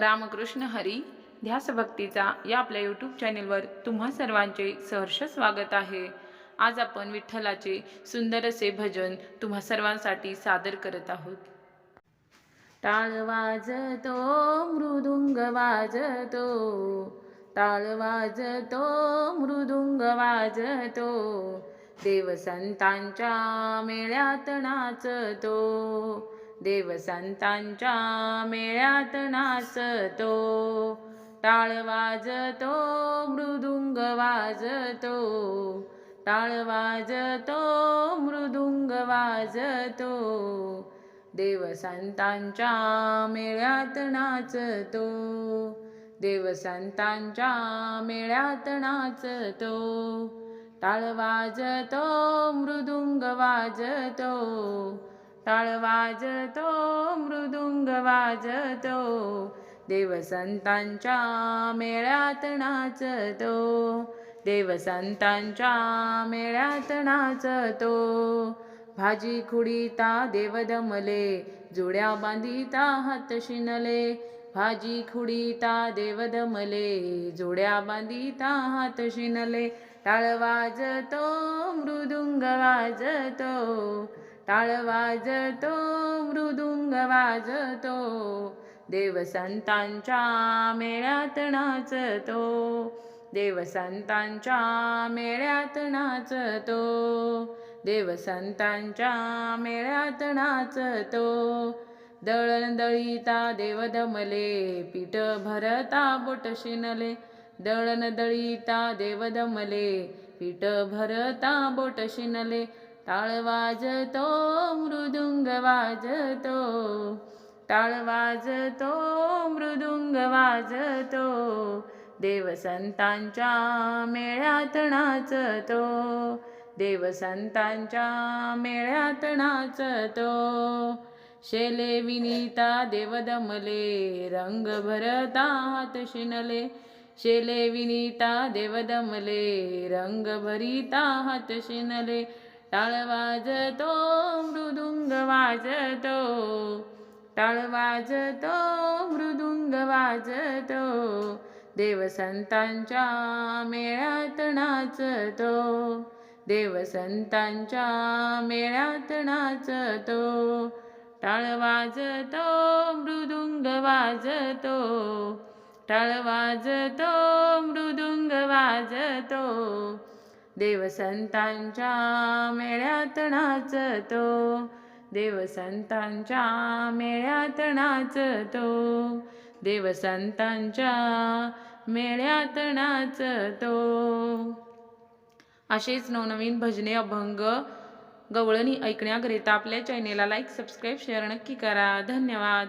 रामकृष्ण हरी ध्यास भक्तीचा या आपल्या यूट्यूब चॅनेलवर तुम्हा सर्वांचे सहर्ष स्वागत आहे. आज आपण विठ्ठलाचे सुंदर असे भजन तुम्हा सर्वांसाठी सादर करत आहोत. टाळ वाजतो मृदुंग वाजतो. टाळ वाजतो मृदुंग वाजतो. देवसंतांच्या मेळ्यात नाचतो. देवसंतांच्या मेळ्यात नाचतो टाळ वाजतो मृदुंग वाजतो टाळ वाजतो मृदुंग वाजतो. देवसंतांच्या मेळ्यात नाचतो देवसंतांच्या मेळ्यात नाचतो टाळ वाजतो मृदुंग वाजतो. टाळ वाजतो मृदुंग वाजतो देवसंतांच्या मेळ्यात नाचतो देवसंतांच्या मेळ्यात नाचतो. भाजी खुडीता देवदमले जुड्या बांधिता हात शिनले. भाजी खुडीता देवदमले जोड्या बांधिता हात शिनले. टाळ वाजतो मृदुंग वाजतो टाळ वाजतो मृदुंग वाजतो देवसंतांच्या मेळ्यात नाचतो देवसंतांच्या मेळ्यात नाचतो देवसंतांच्या मेळ्यात नाचतो. दळण दळीता देव दमले पीठ भरता बोट शिनले. दळण दळीता देव दमले पीठ भरता बोट शिनले. टाळ वाजतो मृदुंग वाजतो. टाळ वाजतो मृदुंग वाजतो. देवसंतांच्या मेळ्यात नाचतो. देवसंतांच्या मेळ्यात नाचतो. शेले विनीता देवदमले रंग भरता हात शिनले. शेले विनीता देवदमले रंग भरिता हात शिनले. टाळ वाजतो मृदुंग वाजतो. टाळ वाजतो मृदुंग वाजतो. देवसंतांच्या मेळ्यात नाचतो. देवसंतांच्या मेळ्यात नाचतो. टाळ वाजतो मृदुंग वाजतो. टाळ वाजतो मृदुंग वाजतो. देवसंतांच्या मेळ्यात नाचतो. देवसंतांच्या मेळ्यात नाचतो. देवसंतांच्या मेळ्यात नाचतो. असेच नवनवीन भजने अभंग गवळणी ऐकण्याकरिता आपल्या चॅनेलला लाईक सबस्क्राईब शेअर नक्की करा. धन्यवाद.